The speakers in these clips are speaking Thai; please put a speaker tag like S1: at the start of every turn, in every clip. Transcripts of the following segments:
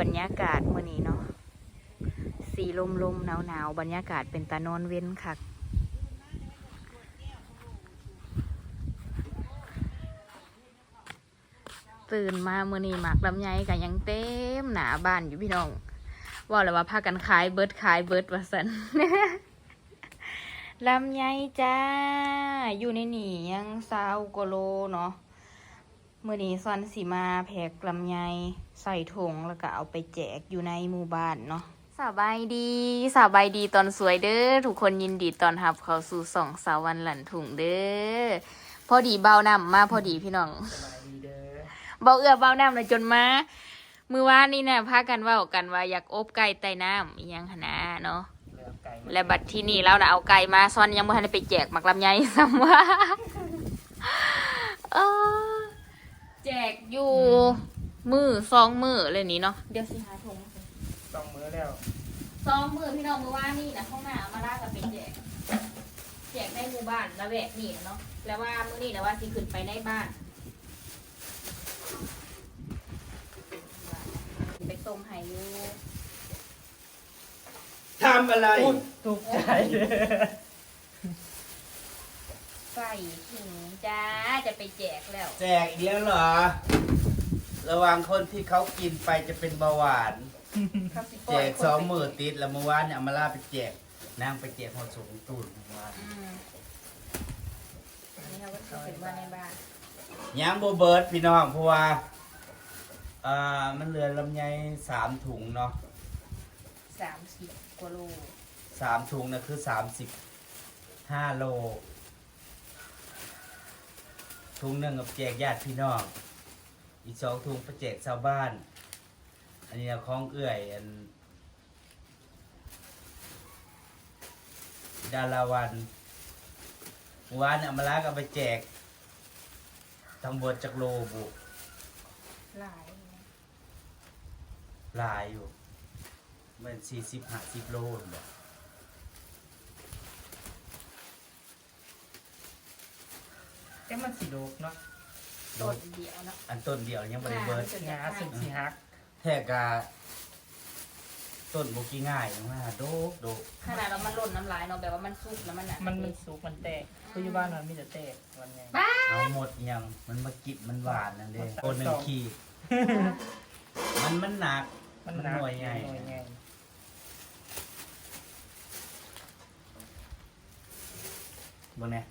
S1: บรรยากาศมื้อนี้เนาะสีลมลมหนาวหนาวบรรยากาศเป็นตานอนเว้นคักตื่นมามื้อนี้หมักลำไยกันยังเต็มหนาบ้านอยู่พี่น้องว่าเลยว่าพากันขายเบิร์ดขายเบิร์ดวาสันลำไยจ้า อยู่ในนี่ยังซาวกโลเนาะ มื่อนี้ซอนสีมาแพกลำไยใส่ถุงแล้วก็เอาไปแจกอยู่ในหมู่บ้านเนาะสบายดีสบายดีตอนสวยเด้อทุกคนยินดีตอนรับเข้าสู่สองสาววันหลันถุงเด้อพอดีเบานำมาพอดีพี่น้อง
S2: สบายดีเด้อ
S1: เบาเอือเบาน้ำเลยจนมามือว่านนี่นะพากันเว่ากันว่าอยากอบไก่ใต้น้ำอีหยังหนนาเนาะ
S2: เลือกไก่มา
S1: และบัดที่นี่เราน่ะเอาไก่มาซ่อนยังไม่ทันได้ไปแจกหมักลำไยซ้ำว่าเออ แจกอยู่มือสองมือเลยนี้เนาะเดี๋ยวสิหาทง
S2: สองมื้อแล้ว
S1: สองมือพี่น้องมือว่านนี่นะข้างหน้าเอามาลากกันไปแจก แจกในหมู่บ้านละแวกนี่นะเนาะแล้วว่ามื้อนี้แล้วว่าสิขึ้นไปในบ้านไปต้มไห้อยู่
S3: ทำอะไร
S2: ถูกใจเด้อ
S1: ใส่ถุงจ้าจะไปแจกแล้ว
S3: แจกอีกแล้วเหรอ ระวังคนที่เขากินไปจะเป็นเบาหวาน
S1: ครับสิป
S3: แจ
S1: ล่ย
S3: ก
S1: คน
S3: สอง
S1: ไป
S3: มือติดแล้วเมื่อวานเนี่ยเอามาล่าไปแจกนางไปแจกหอสูงตูนเมื่อวาน
S1: อืมอันนี้เราก็จะเป็นว่าในบ้าน
S3: ยังโบเบิร์ดพี่น้องเพราะว่าอ่ามันเหลือลำไยสามถุงเนาะ
S1: สามสิบกว่าโล
S3: สามถุงนะคือสามสิบห้าโล ถุงหนึ่งกับแจกญาติพี่น้อง อีกสองถุงไปแจกชาวบ้าน อันนี้ของเอื้อยอันดาราวันเมื่อวานเอามาลาก็ไปแจกทั้งหมดจากโลบุ
S1: หลาย
S3: หลายอยู่มันสี่สิบห้าสิบโลบ่
S2: แค่มันสีโดกเนาะ
S1: ต้นเดียวเนาะ
S3: อันต้นเดียวยังไม่ได้เบิร์ด
S2: งาสึกสีฮัก
S3: แท้กาต้นบุกี้ง่ายมากโดกโดก
S1: ขนาดเรามันหล่นน้ำลายเนาะแบบว่ามันสุกแล้วมันหนา
S2: มันมันสุกมันแตกคืออยู่บ้านมันมีแต่แตกวันไง
S1: บ้า
S3: เอาหมดยังมันมากิบมันหวานนั่นเด้
S2: มัน
S3: คนหนึ่ง
S2: สอง
S3: ขีดมันมันหนัก
S2: มัน
S3: มัน
S2: หนัก
S3: หน่วยใหญ่
S2: หน่วยใหญ่
S3: บนเนี่ย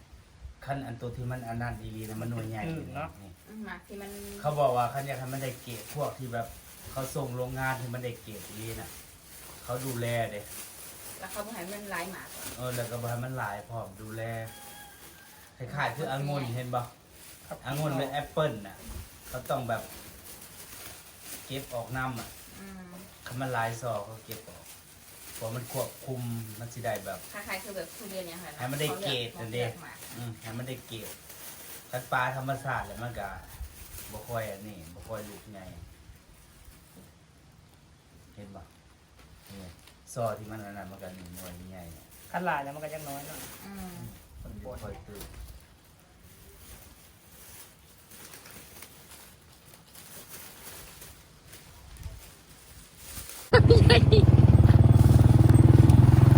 S3: ขั้นอันตัวที่มันอันนั้นดีๆนะมันหน่วยใหญ่นี่
S1: หมักที่มัน
S3: เขาบอกว่าขั้นอยากให้มันได้เกรดพวกที่แบบเขาส่งโรงงานที่มันได้เกรดดีน่ะ เขาดูแลเด้
S1: แล้วเขาบอกให้มันหลายหมากก่อน
S3: เออแล้วก็บอกให้มันหลายพร้อมดูแลคล้ายๆคือองุ่นเห็นบ่
S2: ครับ
S3: องุ่นเป็นแอปเปิ้ลน่ะเขาต้องแบบ เก็บออกน้ำอะ
S1: อืม
S3: คำมันหลายซอกเขาเก็บออก เพราะมันควบคุมมันสิได้แบบ
S1: คล้ายๆคือแบบทุเรียนเนี่ยค่ะ
S3: ให้มันได้เกรดนั่นเด้
S1: หมาก
S3: อืมให้มันได้เกรดคันปลาธรรมชาติแล้วมันก็บ่ค่อยอันนี้บ่ค่อยลูกใหญ่เห็นบ่นี่ซอที่มันอันนั้นมันก็หนึ่งหน่วยใหญ่เนี่ย
S2: ขั้นลายแล้วมันก็ยังน้อยหน่อย
S1: อืม
S2: มันป
S3: บ่
S2: วด
S3: ค่อยตื่น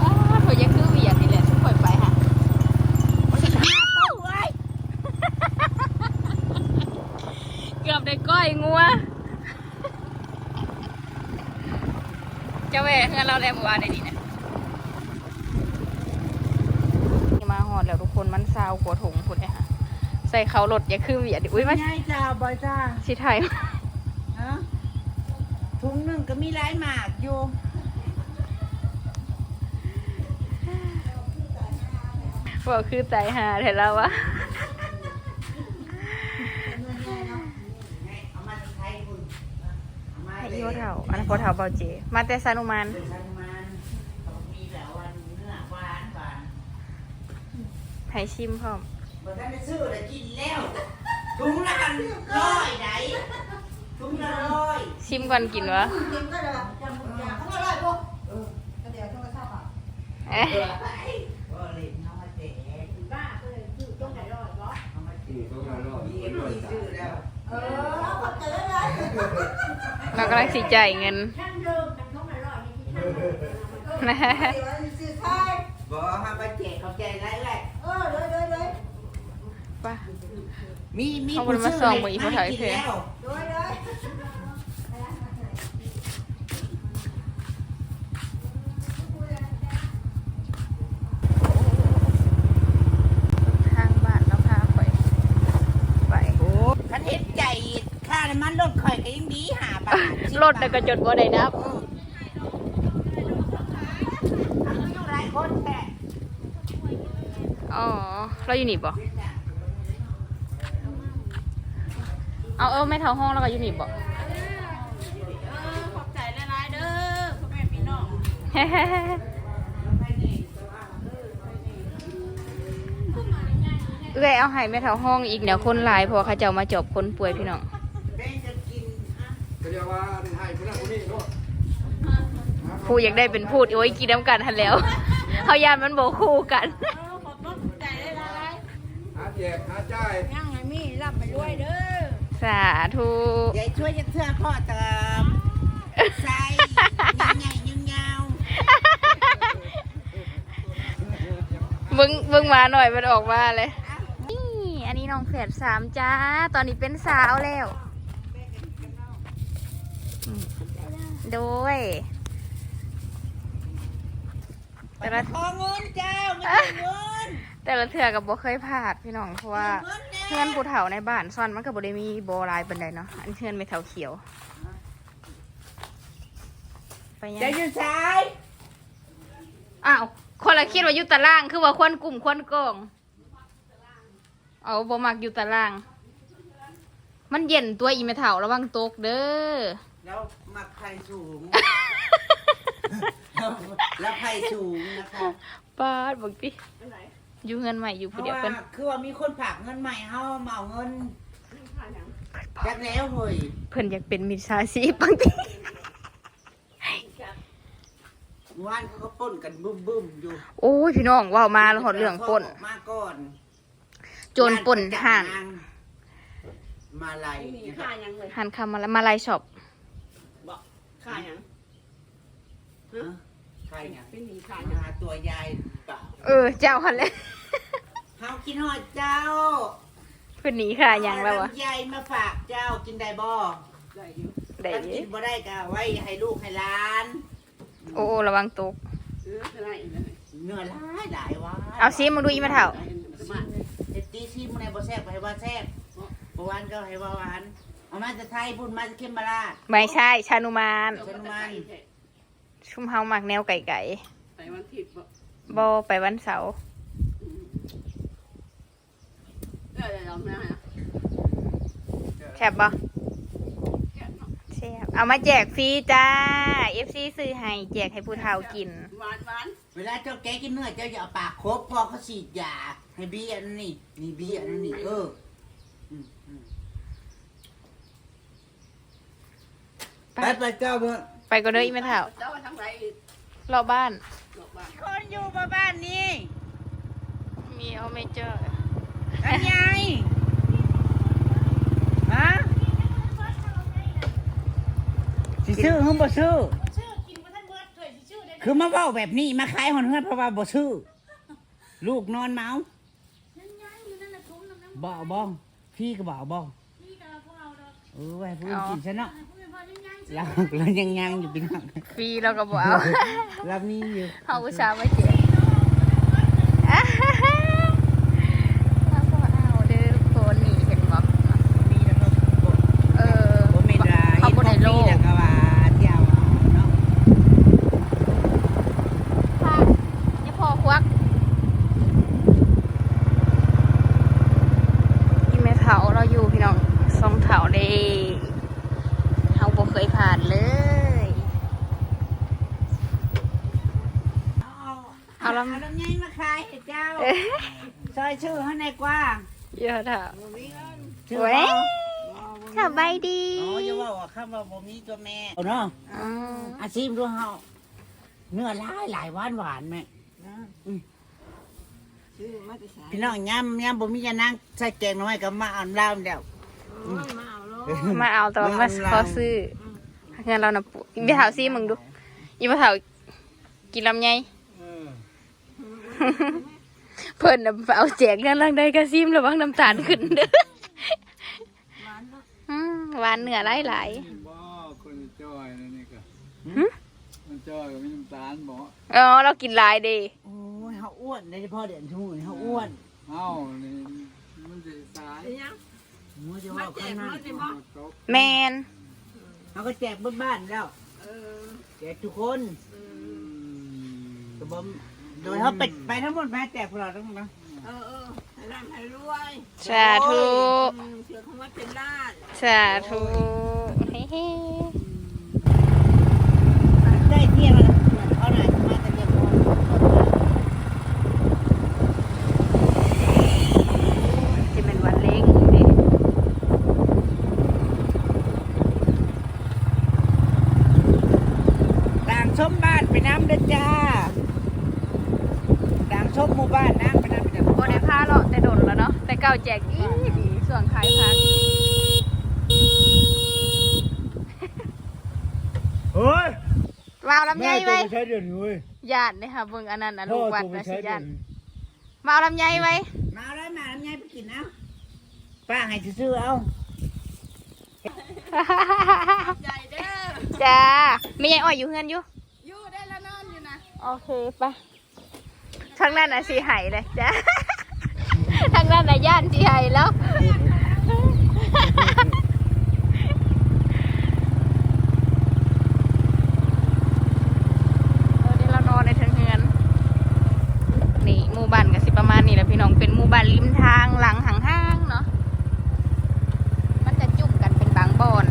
S1: อ้าวเขายังคือเวียนนี่แหละทุกคนไปค่ะเกื อบได้ก้อยงัวเจ้าแหวเฮือนเราแล้วเมื่อวานในนี้นะมาหอดแล้วทุกคนมันซาวหัวถุงพุ่นเนี่ยค่ะใส่เขารถอย่าคือเวียดิอุ้ยมัน
S4: ง่ายจ้าบอยจ้า
S1: สิไทย
S4: ฮะถุงหนึ่งก็มีหลายหมากอยู่
S1: บอกคือใจหาเถอะแล้ววะ
S4: เอามาจากไทยคุณ เอามา
S1: ไอ้
S4: เลย
S1: โยเถาอันนั้นพอเถาเบาเจ มาแต่สานุมาน
S4: เป็นชันมันเขามีแล้ววันเนื้อหวานหวาน
S1: ให้ชิมพร้อม
S4: บอท่านได้ซื้อแล้วกินแล้วถุงละกันร้อยไหนถุงละร้อย
S1: ชิมก่อนกินวะ
S4: กินก็เลยจำบุญยาเขาอร่อยปุ๊บเออก็เดี๋ยวต้องไปทราบอะ
S1: เอ๊ะ
S4: เออไปเออเล่นเอามาแจกบ้าก็เลยซื้อต้องไหนร้อยก็เอามาแจกมีเอ็มพีซื้อแล้วเออขอบใจเลย
S1: เรากำลังสิจ่ายเงินนะ
S3: บอกให้มาแจกเขาใจไรแหละ
S1: ป่ะ
S3: มีมี
S1: เขาบ่ได้มาส่องบ่อีพ่อเฒ่าอี
S3: กิน
S1: เพิ่น
S3: แล้ว
S1: ทางบ้านเราพาไปไป
S3: คันเห็นใจค่าน้ำมันรถข่อยก็ยังดีหาบาทสิบ
S1: รถน่ะก็จดบ่ได้นับ
S3: เออเอาอยู่หลายคนแต่
S1: อ๋อเราอยู่นี่บ่เอาเออแม่เท่าห้องแล้วก็อยู่นี่บ่
S5: ขอบใจหลายๆเด้อพ่อแม่พี่น้อง
S1: เอื้อยเอาให้แม่เท่าห้องอีกเดี๋ยวคนหลายเพอเขาเจ้ามาจบคนป่วยพี่น้อง
S3: ได้จะกินอะ
S6: ก็เรียกว่าให้ผู้นั้นผู้นี้เนาะ
S1: ผู้อยากได้เป็นพูดโอ้ยกินน้ำกันทันแล้วเฮายานมันโบคู่กัน
S5: เออขอบคุณใจหลาย
S6: หาแจกหาจ่าย
S5: ๆยังไงมีรับไปด้วยเด้อ
S1: สาธุ
S3: ยายช่วยจะเทื่อพ่อเติมใส่ใหญ่ๆยิงยาว
S1: เบิ้งเบิ้งมาหน่อยมันออกมาเลยนี่อันนี้น้องแฝดสามจ้า ตอนนี้เป็นสาวแล้วอืม โดยแต่ละ
S3: ขอเงินเจ้าไม่ได้เงิน
S1: แต่ละเทือกับบ่เคยพลาดพี่น้องเพราะว่า
S3: เงินแน่
S1: เพื่อนผู้เฒ่าในบ้านซ่อนมันก็บ่ได้มีโบหลายปานใดเนาะอันเพื่อนไม่เฒ่าเขียว ไปยัง
S3: จะอยู่ซ้าย
S1: อ้าวคนละคิดว่าอยู่ตารางคือว่าคนกลุ่มคนกองเอาบ่มักอยู่ตาราง มันเย็นตัวอีเมเฒ่าระวังตกเด้อ
S3: แล้วมักไผ่สูง แล้วไผ่สูงนะคะ
S1: ป้าดบอกติอยู่เงินใหม่อยู่
S3: เพ
S1: ผู้
S3: ราะ
S1: เดียว
S3: ว่า
S1: เพิ่น
S3: คือว่ามีคนฝากเงินใหม่เฮามาเอาเงินจักแล้วเฮ้ย
S1: เพิ่นอยากเป็นมิจฉาชีพบางที
S3: วานเขาก็ปล้นกันบึ้มบึ้มๆอยู่
S1: โอ้ยพี่น้องเว้ามาแล้วหอดเรื่องปล้น
S3: มาก่อน
S1: โจรปล้นห่าน
S3: มาลาย
S5: มีค่ายังเลย
S1: หันคำมาแล้วมาลายช็อป
S5: บอกค่ายัง
S3: ใครเนี่ย
S5: เป็นหนีค่า
S3: ห
S5: ยังา
S3: ตัวยายเปล่า
S1: เออ เจ้าหันเลย
S3: เฮากินหอดเจ้า
S1: เพิ่นหนีค่ะหยังแล้ววะ
S3: เอลำไยมาฝากเจ้ากินได้บ่
S5: ได้อยู่
S1: ได้
S3: ถ้า
S1: เด้
S3: กินบ่ได้ก็เอาไว้ให้ลูกให้หลาน
S1: โอ้โอ้ระวังตก
S5: เออได้อีกเลย
S3: เนื้อหลายหลายว่า
S1: เอาซิมึงดูอีมาเถ่า
S5: มา
S3: เด็ดตีซีมื้อไหนบ่แซ่บก็ให้ว่าแซ่บบ่หวานก็ให้ว่าหวาน เอามาจากไทยพุ่นมาจากเขมราช
S1: ไม่ใช่ ชานุมาน
S3: ฉันมัน
S1: ชุ่มเฮามักแนวไก่ไก่
S5: ใส่วันทิพย์บอก
S1: บอไปวันเสาร์
S5: เออเดี๋ยวเราไม่ได้นะ
S1: แซ่บบ่
S5: แกะเนาะ
S1: แซ่บเอามาแจกฟรีจ้า FC ซื้อให้แจกให้ผู้เฒ่ากิน
S5: หวานหวาน
S3: เวลาเจ้าแกกินเนื้อเจ้าอย่าเอาปากครบพอเขาฉีดยาให้บี้อันนั้นนี่นี่บี้อันนั้นนี่เอออืมอืม
S1: ไป
S3: ไปไปเจ้าเพื่อน
S1: ไปก็เด้ออีแม่เฒ่า
S5: เจ้าทำไรอีก
S1: รอบบ้าน
S5: บอกบ้าน
S3: คนอยู่บ้บ้านนี้
S1: มีเอาไม่เจอ
S3: อันไงฮะสิซื้อหรือบ่ซื้อคือมาเว้าแบบนี้มาขายหอนเฮือนเพราะว่าบ่ซื้อ ลูกนอนเมาบ่เอาบ้องพี่ก็บ่เอาบ้องเออไว้พูดกินซะเนาะ เราเรายังยังอยู่พี่น้อง
S1: ฟรีเราก็บ่เอา
S3: เรามีอยู่
S1: เฮาอุตส่าห์มาแจกอ่าฮ่าฮ่าเอาบ่เอาเด้อทุกคนนี่เห็นบ่
S3: มีแล้วก็กด
S1: เออ
S3: บ่แม่นว่า
S1: เขาบ่ได้โล
S3: เห็นของฟรีแล้วก็ว่าเที่ยวเอาเนาะ
S1: ค่ะนี่พอควักอีแม่เถาเราอยู่พี่น้องสองเถาเด้เฮาบ่เคยผ่านเลย เอาลำ
S3: เอาลำไยมาขายให้เจ้า
S1: เอ้ย
S3: ซอยชื่อให้ในกว้าง
S1: เยอะเถอะ
S3: ชื่อ
S1: โอ้ย
S3: บ่
S1: สบายดี
S3: อ๋ออย่าว่าว่าคำว่าบ่มีตัวแม่เอาเนาะ
S1: อืม
S3: อาชีพดูเฮาเนื้อหลายหลายหวานหวานแม่
S5: ซื้อมาจะใส่
S3: พี่น้องยำยำบ่มีจะนั่งใส่แกงหน่อยก็มาเอาลาวเดียว
S5: โอ้ยมาเอาโล
S1: มาเอาแต่ว่ามาขอซื้อ
S3: ม
S1: เงินเราน่ะปลูกอีบ่เฒ่าซิมึงดูอีบ่เฒ่ากินลำไย เพิ่นน่ะเอาแจกเงินลังใดกระซิมระวังน้ำตาลขึ้นเด้ออืมหวานเนื้อหลาย
S6: บ่คนจ้อยนั่นนี่ก็มันจ้อยก็มีน้ำตาลบ่
S1: ๆอ๋อเรากินหลายเด้
S3: โอ้ยเขาอ้วนโดยเฉพาะเดือนทูนี่เขาอ้วน
S6: เอ้านี่มันสิสาย
S5: เป็นยัง
S3: มัวจะว่าข้างหน้า
S6: ตก
S1: แมน
S3: เขาก็แจกบ้านๆแล้ว
S5: เออ
S3: แจกทุกคนก็บ่ โดยเขาไปไปทั้งหมดแม่แจกพวกเราทั้งหมดนะ
S5: เออเออให้ร่ำให้รวย
S1: สาธุ
S5: อืมเสือคำว่าเป็นล้าน
S1: สาธุเฮ้
S3: ได้เที่ยวแล้วเขาหน่อยมาแต่เด็กคน
S1: จะเป็นวันเล็กเด้
S3: ด่างชมบ้านไปน้ำเด้อจ้าด่างชมหมู่บ้านนะไปน้ำไปน้ำ
S1: โบได้พาเลาะแต่โดนแล้วเนาะแต่เก่าแจกอีดีส่วนขายพัก
S6: เฮ้ย
S1: มาเอาลำไยไว้
S6: ใช้เดี๋ยวนี้เว้ย
S1: ญาติเนี่ยค่ะเบิ่งอันนั้นอันลูกวัดนะสิญาติ
S6: นี้
S1: มาเอาลำไยไว้
S3: มาเอาได้มาทำไงไปกินเอาป้าให้ซื้อๆเอา
S5: ใหญ่เด้อ
S1: จ้าไม่ยายอ้อยอยู่เฮือนอยู่
S5: อยู่ได้แล้วนอนอยู่นะ
S1: โอเคปะทางนั้นน่ะสีไหายเลยจ้า ทางนั้นน่ะย่านสีไหายแล้ว เดี๋ยวเรานอนในทางเฮือน นี่หมู่บ้านก็สิประมาณนี้แหละพี่น้อง เป็นหมู่บ้านริมทางหลังห่างๆเนาะ มันจะจุ่มกันเป็นบางบอน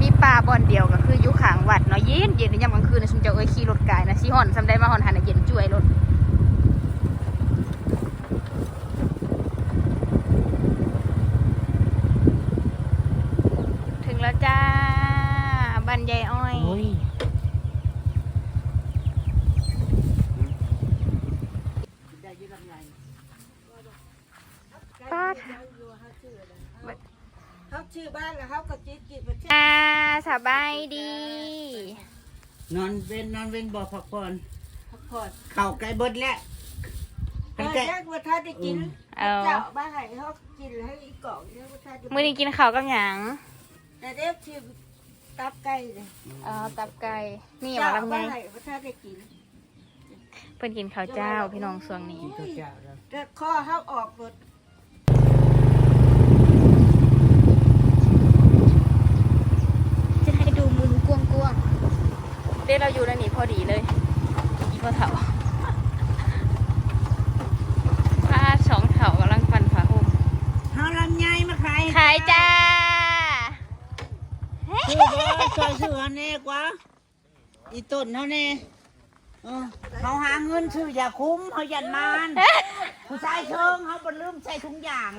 S1: มีป่าบอนเดียวก็คืออยู่ข้างวัดเนาะเย็นเย็นในยามกลางคืนนะฉันจะเอ้ยขี่รถกายนะสิห่อนซำได้มาห่อนหันน่ะเย็นจ่วยรถถึงแล้วจ้าบ้านยายอ้อย
S3: โอ้ย
S1: ป้าด
S5: เขาชื่อบ้านแล้วเขาก็จิตกิจประเทศ
S1: อ่าสบายดี
S3: นอนเว้นนอนเว้นบ่พักผ่อน
S5: พักผ่อน
S3: เข่าไก่เบดแล้ว
S5: แต่
S3: กันไก่
S5: แรกว่าถ้าได้กิน
S1: เอา
S5: เจ้าบ้านให้เขากินแล้วให้อีกกล่องเนี่ยว่าถ้าได้
S1: มื้อนี้กินข้าวกับหยัง
S5: แต่เด็กชื่อตับไก่เลย
S1: เอ๋อตับไก่นี่ห
S5: เจ้า
S1: มาลำไย
S5: บ้านให้ว่าถ้าได้กิน
S1: เพิ่นกินข้าวเจ้าพี่น้องส่วงนี้
S5: แต่ข้อเขาออกหมด
S1: จะให้ดูมุมกว้างๆ เด้เราอยู่ในนี้พอดีเลยอีพ่อเถาป้าสองเถากำลังปั่นผ้าห่ม
S3: เฮาลำไยมาขาย
S1: ขายจ้า
S3: ซื้อบ่ช่วยซื้อเฮาแน่กว่าอีต้นเฮาแน่เออเขาหาเงินซื้ออย่าคุ้มเฮายันมานผู้ชายเชิงเฮาบ่ลืมใส่ถุงยาง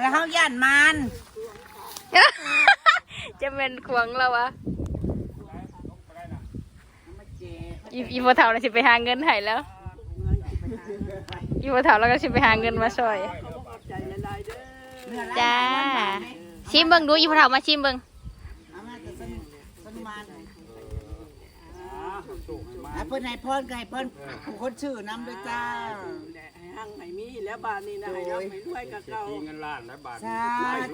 S3: แล้วเฮายันมาน
S1: จะเป็นควงแล้ววะ
S3: มาแจก
S1: อีอีพ่อเถาเราสิไปหาเงินให้แล้วอีพ่อเถาเราก็สิไปหาเงินมาช่วย
S3: เนื้อ
S1: จ้า
S3: ร้นหวานๆไหม
S1: ชิมเบิ่งดูอีพ่อเถามาชิมเบิ่ง
S3: เอามาแต่สนุกสนุกมานอะเพิ่นให้พรก็ให้พรผู้คนชื่อนำด้วยจ้า
S5: ให้หั่งให้มีแล้วบ้านนี้นะให้ร่ำให้รวยกับเก่า
S6: เงินล้านนะบาท
S3: สา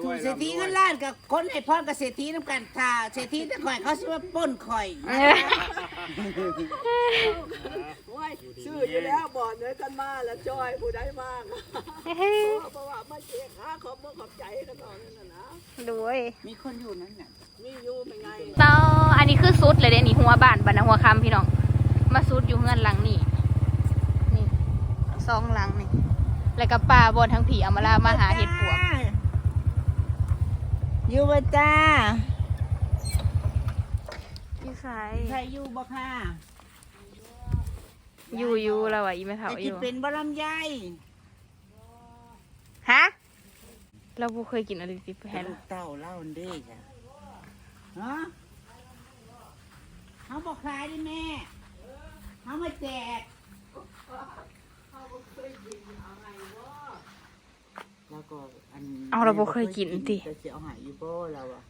S3: ธุเศรษฐีเงินล้านกับคนให้พรกับเศรษฐีน้ำกันถ้าเศรษฐีจะข่อยเขาสิว่าปล้นข่อย
S5: โอ้ยชื่ออยู่แล้วบอกเลยกันมาแล้วจอยผู้ใดมากเพราะว่ามาเจ๊กหาขอบมือขอบใจกันตอนนั้นน่ะนะ
S1: ดูเว้ย
S3: มีคนอยู่นั่นน่ะ
S5: มีอยู่เป็นไง
S1: ต่ออันนี้คือซุดเลยเด้นี่หัวบ้านบ้านนะหัวคำพี่น้อง มาซุดอยู่เฮือนหลังนี่นี่ซองหลังนี่ แล้วก็ป่าบนทั้งผีเอามาลามาหาเห็ดปวก
S3: อยู่บ่จ้า
S1: อยู่ไส
S3: ใครอยู่บ่ค่ะ
S1: อยู่อยู่แล้วอะอีแม่เฒ่า
S3: แต่
S1: อ
S3: ที่
S1: ยู่
S3: เป็นบ่ลำไย
S1: ฮะเราบ่เคยกินอะไรติดแผ่น
S3: ลูกเต้าเล่าอันเด้จ้ะฮะเขาบอกขายดิแม่เขามาแจกโอ้แล้วก็อัน
S1: เอาเราบ่เคยกินติ
S3: จะสิเอาใหายอยู่บ่เราอะ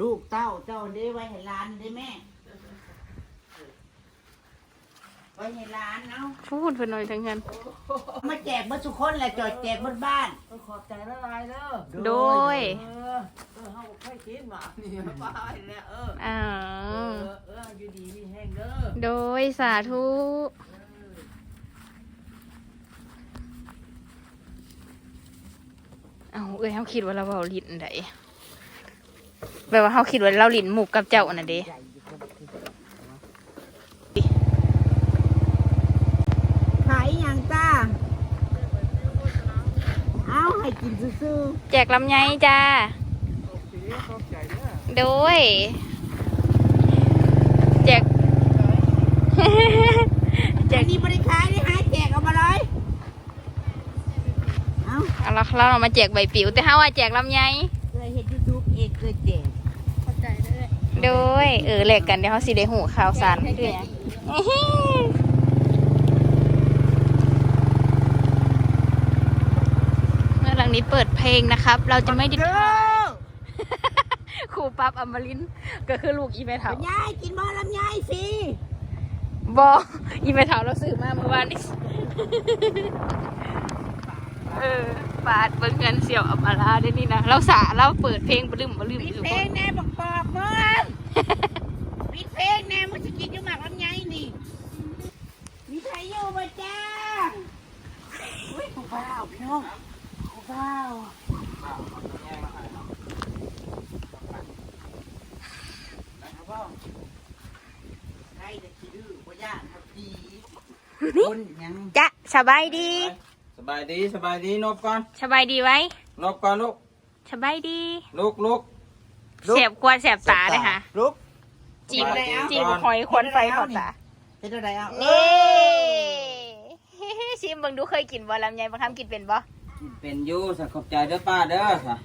S3: ลูกเต้าเจ้าได้ไว้ให้หลานได้แม่ ไว้ให้หลานเนาะ
S1: พูดเพิ่นหน่อยทั้งนั้น
S3: มาแจกเมื่อทุกคนแหละจอดแจกบนบ้าน
S5: ขอบใจละลายเด้อ
S1: โดย
S5: เออเออเฮาค่อยกินหมานี่ไปแล้วเออ
S1: อ่า
S5: เออเอออยู่ดีมีแห้งเด้อ
S1: โดยสาธุ เอาเอ้ยเขาคิดว่าเราเบาลิ้นไดแบบว่าเขาคิดว่าเราลิ้นหมุกกับเจ้าน่ะเด้
S3: ขายอย่างจ้า เอาให้กินซื่อ
S1: แจกลำไยจ้า โดย แจก
S3: ๆ
S1: แจ
S3: อั
S1: ก
S3: นนี้บริขายนี่หายแจกเอามาเลยเอา
S1: เอาละเราเอามาแจกใบปิ๋วแต่เขาว่าแจกลำไย
S3: เคยเห็นยูทูบเองเคยแจก
S1: โดย เออแหลกกันเดี๋ยวเขาสิได้หูข่าวสารด้วยนะเมื่อ หลังนี้เปิดเพลงนะครับ เราจะไม่ไดิทายครูปั๊บอมรินทร์ก็คือลูกอีเมถา
S3: ลำไยกินบ่ลำไยสิ
S1: บออีเมถาเราซื้อมาเมื่อวานนี้เออปาดเบิ่งเงินเสี่ยวอัมมาลาได้นี่นะเราสาเราเปิดเพลงบลืมบลืม
S3: ปิด
S1: อยู่
S3: เพลงแน่บอกปอบมึงปิดเพลงแน่มึงจะกินอยู่หมากลำไยนี่มีใครอยู่บ่จ้าอุ้ยของเปล่าพี่น้อง ของเปล่าใครจะขี้ดื้อบ่ย่านครับพี่คนยัง
S1: จะสบายดี
S7: สบายดีสบายดีนบก่อน
S1: สบายดีไว้
S7: นบก่อนลูก
S1: สบายดี
S7: ลูกลูก
S1: เสียบกวนเสียบตาเลยค่ะ
S3: ลุก
S1: จีบ
S7: สบายดี
S1: จีบหอยควันไฟเขาตา
S3: เฮ็ดอะไรเอา
S1: เน่ชิมเบิ่งดูเคยกินบ่ลำไยบางคำกินเป็นบ่
S7: เป็นอยูสักขอบใจเด้อป้าเด้อสะ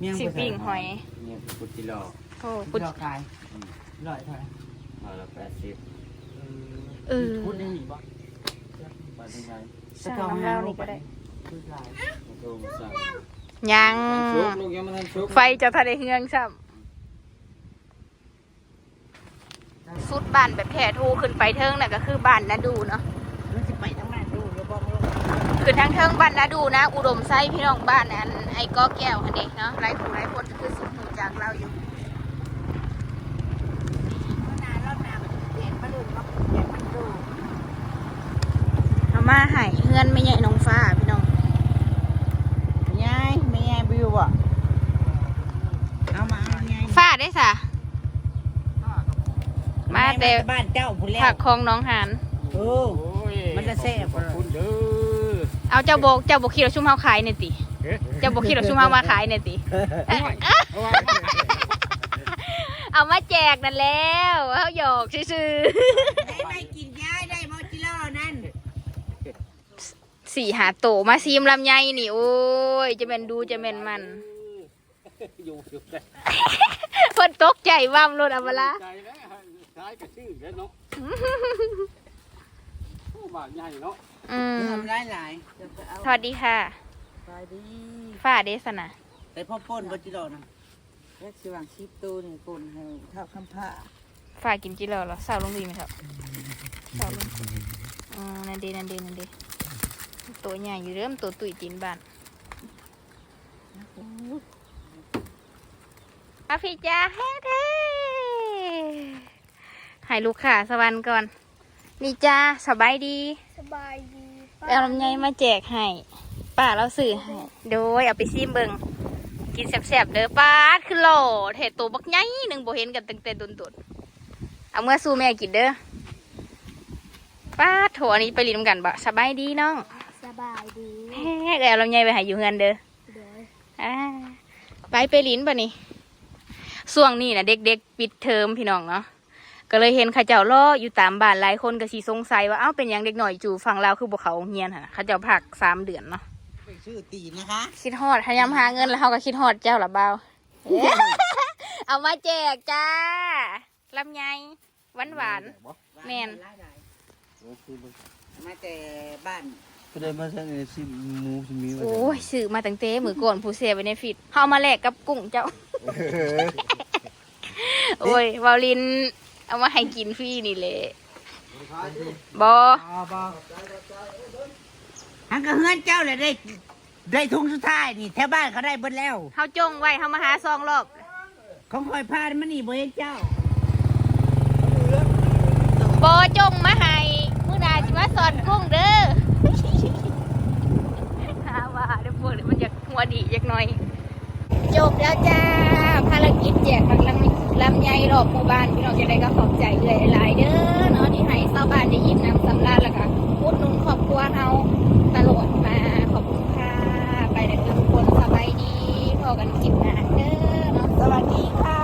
S3: เมี่ยง
S1: สิปิ้งหอย
S7: นี่กุจิโล
S1: โอ้
S3: พุ
S1: พุ
S3: ด
S1: ด
S3: ดอกกายร้อยเท่าไหร่
S7: มาละแปดสิบ
S1: เออ
S3: พุดได้หนีบ่
S7: ไปที่ไหน
S1: สั่งน้ำเหล้านี่ก็ได้
S3: พุดหลาย
S7: โทรมาสั่ง
S1: ยัง
S7: ชุกลูกยังไม่ทันชุก
S1: ไฟจะทะเลเฮืองซ้ำสุดบ้านแบบแผ่ทูขึ้นไปเทิงน่ะก็คือบ้านนาดูเนาะ
S3: มันสิไปทั้งนั้นดูแล้วบ่ลง
S1: คือทั้งเทิงบ้านนาดูนะ อุดมไส้พี่น้องบ้านอันไอ้ก้อแก้วคันเด็กเนาะหลายผู้หลายคนคือสุดหูจากเราอยู่
S3: นานแล้วนะเห็นมาดูมาเห็นมันดู
S1: เอามาใหายเฮือนไม่ใหญ่น้องฟ้าพี่น้อง
S3: ยายไม่ยายบิวบ่เอามาเอาไง
S1: ฟ้าได้สะมาแต่
S3: บ้านเจ้าพุ่นแล้ว
S1: ผักคลองน้องหาน
S3: โอ้มันจะแซ่บบ่ล่ะ
S6: คุณเด้อ
S1: เอาเจ้าโบกเจ้าโบกขี่รถชุ่มเฮาขายเนี่ยติเจ้าโบกขี่รถชุ่มเฮามาขายเนี่ยติเอามาแจกนั่นแล้วเขาหยอกซื่อ
S3: ได้ไม่กินยายได้บ่จิโร่นั่น
S1: ๆสี่หาโตมาซีมลำไยนี่โอ้ยจะเป็นดูจะเป็นมัน
S6: อยู่อยู่ได้
S1: เพิ่นตกใจว่ามรถเอามาละ
S6: ใจแล้วใช้กระชื่อแล้วเนาะโอ้บาทใหญ่เนาะ
S1: อืม
S3: ทำหลายหลาย
S1: สวัสดีค่ะ
S3: ไปดี
S1: ฝ้าเดสนะ
S3: แต่พ่อป่นบ่จิโร่นะแยกสิวางชิปตู้นี่ป่นให้เท่าคำผ้า
S1: ฝ้ากินจิแล้วเหรอสาวลงดีไหมครับสาวลงอืมนั่นดีนั่นดีนั่นดีตัวใหญ่อยู่เริ่มตัวตุยจีนบ้านอาพี่จ้าเฮ้เท่ให้ลูกค้าสวรรค์ก่อน นี่จ้าสบายดี
S8: สบายดี
S1: เอาลำไยมาแจกให้ป้าเราสื่อให้โดยเอาไปซิมเบิงกินแซ่บๆเด้อป้าดคือหล่อเห็ดตัวบักใหญ่หนึ่งบ่เห็นกันตั้งแต่ตุนตุนๆเอาเมื่อสู้แม่กินเด้อป้าดโถอันนี้ไปลินำกันบ่สบายดีน้อง
S8: สบายดี
S1: แฮ่เอ้ยเอาลำไยไปให้อยู่เงินเด้อ
S8: เดี๋ยว
S1: อ่าไปไปลินป่ะนี่ช่วงนี้นะเด็กๆปิดเทอมพี่น้องเนาะ ก็เลยเห็นเข้าเจ้าล่ออยู่ตามบ้านหลายคนก็สีสงสัยว่าเอ้าเป็นหยังเด็กหน่อยจู่ฝั่งเราวคือพวกเขาเฮียนหั่นน่ะเขาเจ้าพักสามเดือนเนาะ
S3: ไปชื่อตีนะคะ
S1: คิดฮอดพยายามหาเงินแล้วเขาก็คิดฮอดเจ้าละเบาเอามาแจกจ้าลำไยหวานหวานแม่น
S3: หลายหลายมาแต่บ้าน
S6: ก็ได้มาสั่งไอ้ซิหมูซิมีมา
S1: โอ้ยซื้อมาตั้งแต่มือก่อนผู้เสียไปในฟิตเฮามาแลกกับกุ้งเจ้า โอ้ย วาลิน เอามาให้กินฟรีนี่แหละบอ
S3: หันก็เฮือนเจ้าเลยได้ ได้ทุงสุดท้ายนี่แถวบ้านเขาได้เบิดแล้ว
S1: เฮาจงไว้เฮามาหาซองรอบ
S3: ของคอยพาดมันนี่บ่เห็นเจ้า
S1: บอจงมาให้มื้อหน้าสิมาสอนกุ้งเด้อหาว่าเดี๋ยวพวกนี้มันอยากหัวดีจักหน่อยจบแล้วจ้าภารกิจแจกผักลำ ลำไยรอบหมู่บ้านพี่น้องจะได้ก็ขอบใจเลยหลายเด้อเนาะที่ให้ชาวบ้านได้ยิ้มน้ำสำราญแล้วก็พูดหนุนครอบครัวเราตลอดมาขอบคุณค่ะไปเด้อทุกคนสบายดีพอกันกินหนาเด้อเนาะ
S3: สวัสดีค่ะ